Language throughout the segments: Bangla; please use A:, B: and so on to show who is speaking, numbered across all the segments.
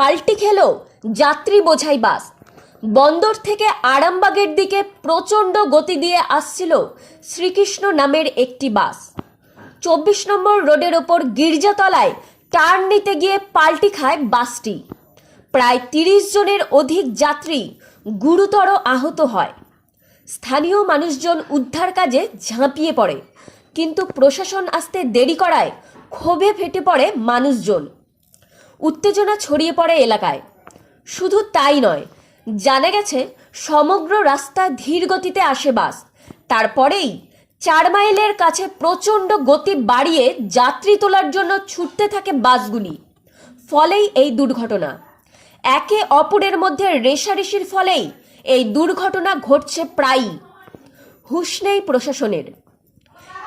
A: পাল্টি খেল যাত্রী বোঝাই বাস। বন্দর থেকে আরামবাগের দিকে প্রচণ্ড গতি দিয়ে আসছিল শ্রীকৃষ্ণ নামের একটি বাস। চব্বিশ নম্বর রোডের ওপর গির্জাতলায় টার্ন নিতে গিয়ে পাল্টি খায় বাসটি। প্রায় তিরিশ জনের অধিক যাত্রী গুরুতর আহত হয়। স্থানীয় মানুষজন উদ্ধার কাজে ঝাঁপিয়ে পড়ে, কিন্তু প্রশাসন আসতে দেরি করায় ক্ষোভে ফেটে পড়ে মানুষজন। উত্তেজনা ছড়িয়ে পড়ে এলাকায়। শুধু তাই নয়, জানা গেছে সমগ্র রাস্তা ধীর গতিতে আসে বাস। তারপরেই চার মাইলের কাছে প্রচণ্ড গতি বাড়িয়ে যাত্রী তোলার জন্য ছুটতে থাকে বাসগুলি। ফলেই এই দুর্ঘটনা। একে অপরের মধ্যে রেশারেশির ফলেই এই দুর্ঘটনা ঘটছে প্রায়ই। হুঁশ নেই প্রশাসনের।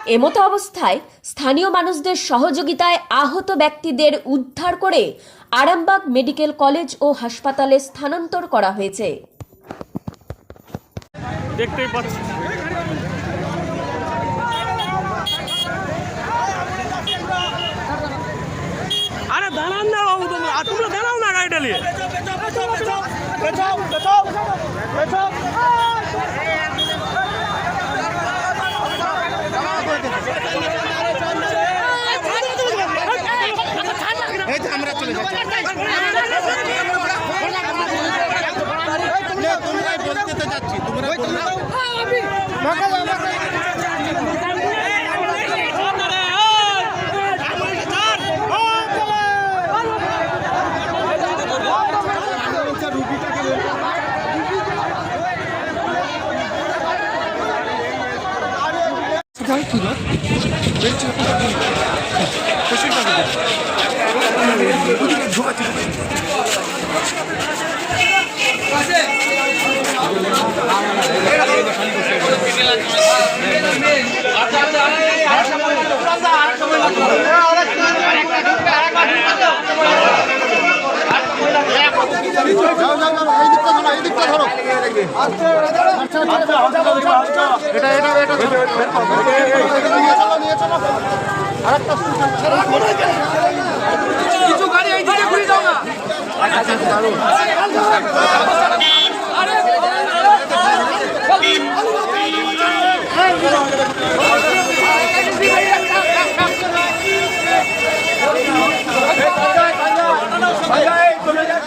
A: এমতো অবস্থায় স্থানীয় মানুষদের সহযোগিতায় আহত ব্যক্তিদের উদ্ধার করে আরামবাগ মেডিকেল কলেজ ও হাসপাতালে স্থানান্তর করা হয়েছে।
B: দেখতেই পাচ্ছি। আরে দাঁড়ান না বাবু তোমরা তোমরা দাঁড়াও না গাড়িটা নিয়ে
C: এই তো আমরা চলে যাচ্ছি তোমরাই বলতে তো যাচ্ছি তোমরা বললে- যাও, যাও, যাও, এটা, এটা, এটা ধরো। এটা নিয়ে চলো, নিয়ে চলো। আরেকটা স্কুটার।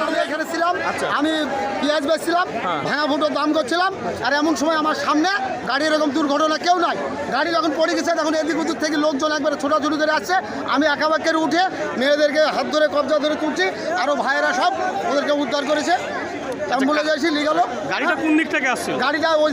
C: আমি এখানে ছিলাম আমি পেঁয়াজ বেচছিলাম ভাঙা ফুটো দাম করছিলাম আর এমন সময় আমার সামনে গাড়ি এরকম দুর্ঘটনা কেউ নাই। গাড়ি যখন পড়ে গেছে তখন এদিক ওদিক থেকে লোকজন একবারে ছোটাছুটি করে আসছে। আমি একা করে উঠে মেয়েদেরকে হাত ধরে কবজা ধরে তুলছি আরও ভাইয়েরা সব ওদেরকে উদ্ধার করেছে। অ্যাম্বুলেন্স এসে নিয়ে গেল
B: গাড়িটা কোন দিক থেকে আসছে?
C: গাড়িটা ওই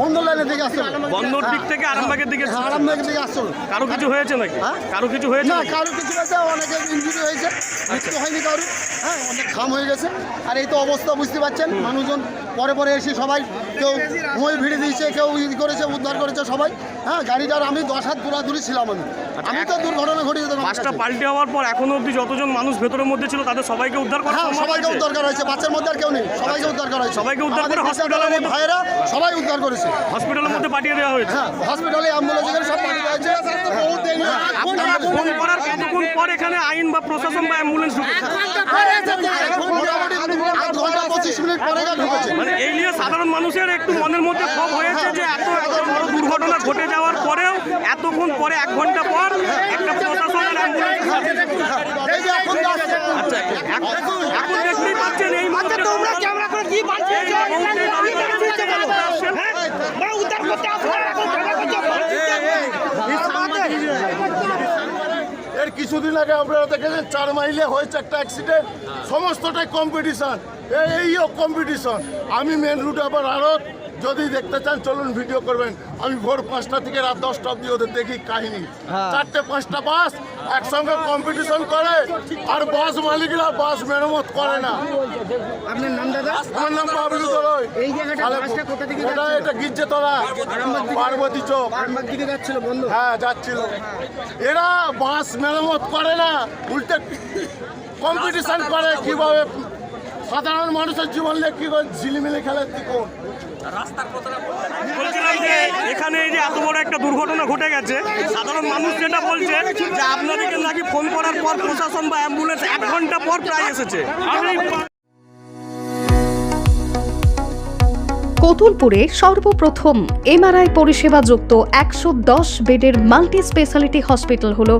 C: বন্দর লাইনের দিকে আসছিল
B: বন্দর দিক থেকে আরামবাগের দিকে
C: হ্যাঁ, আরামবাগের দিকে আসছিল
B: কারও কিছু হয়েছে নাকি?
C: হ্যাঁ?
B: কারও কিছু হয়েছে
C: না কারও কিছু হয়েছে অনেকে ইঞ্জুরি হয়েছে মৃত্যু হয়নি কারও হ্যাঁ অনেক খাম হয়ে গেছে। আর এই তো অবস্থা বুঝতে পারছেন? মানুষজন পরে পরে এসে সবাই কেউ মই ভিড়ে দিয়েছে কেউ ই করেছে উদ্ধার করেছে সবাই। হ্যাঁ গাড়িটার আমি দশ হাত দূরাদূরি ছিলাম আমি। আমি তো দুর্ঘটনা ঘটিয়ে
B: বাসটা পাল্টে হওয়ার পর এখনও অবধি যতজন মানুষ ভেতরের মধ্যে ছিল তাদের সবাইকে উদ্ধার করা
C: হ্যাঁ সবাইকে
B: হয়েছে?
C: উদ্ধার করা হয়েছে বাচ্চার মধ্যে আর কেউ নেই সবাইকে উদ্ধার করা হয়েছে
B: সবাইকে উদ্ধার করে হসপিটালের মধ্যে-
C: ভাইয়েরা সবাই উদ্ধার করেছে
B: হসপিটালের মধ্যে পাঠিয়ে দেওয়া হয়েছে
C: হ্যাঁ হসপিটালে অ্যাম্বুলেন্স এখানে সব পাঠিয়ে দেওয়া হয়েছে
B: আপনারা ফোন করার কতক্ষণ পর এখানে আইন বা প্রশাসন বা অ্যাম্বুলেন্স মানে এই নিয়ে সাধারণ মানুষের একটু মনের মধ্যে ক্ষোভ হয়েছে যে এত এত বড় দুর্ঘটনা ঘটে যাওয়ার পরেও এতক্ষণ পরে এক ঘণ্টা পর
C: এই
B: এই এই
D: এর কিছুদিন আগে আপনারা দেখেছেন চার মাইলে হয়েছে একটা অ্যাক্সিডেন্ট সমস্তটাই কম্পিটিশন এইও কম্পিটিশন আমি মেন রুটে আবার আরও যদি দেখতে চান চলুন ভিডিও করবেন। আমি ভোর পাঁচটা থেকে রাত দশটা অব্দি ওদের দেখি কাহিনী। চারটে পাঁচটা বাস একসঙ্গে কম্পিটিশন করে আর বাস মালিকরা বাস মেরামত করে না।
E: আপনার নাম দাদা?
D: আমার নাম বাবলু দলই।
E: এই জায়গাটা বাসটা কোথা থেকে
D: এটা এটা গির্জেতলা পার্বতী চোখ
E: দিকে যাচ্ছিল বন্ধু?
D: হ্যাঁ যাচ্ছিল। এরা বাস মেরামত করে না উল্টে কম্পিটিশন করে কীভাবে সাধারণ মানুষের জীবন কি করে ঝিলিমিলি খেলে কোন
B: বলছিলাম যে এখানে এই যে এত বড় একটা দুর্ঘটনা ঘটে গেছে সাধারণ মানুষ যেটা বলছে যে আপনাদেরকে নাকি ফোন করার পর প্রশাসন বা অ্যাম্বুলেন্স এক ঘণ্টা পর প্রায় এসেছে।
F: কতুলপুরে সর্বপ্রথম এমআরআই পরিষেবা যুক্ত একশো দশ বেডের মাল্টি স্পেশালিটি হসপিটাল হল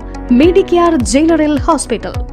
F: মেডিকেয়ার জেনারেল হসপিটাল।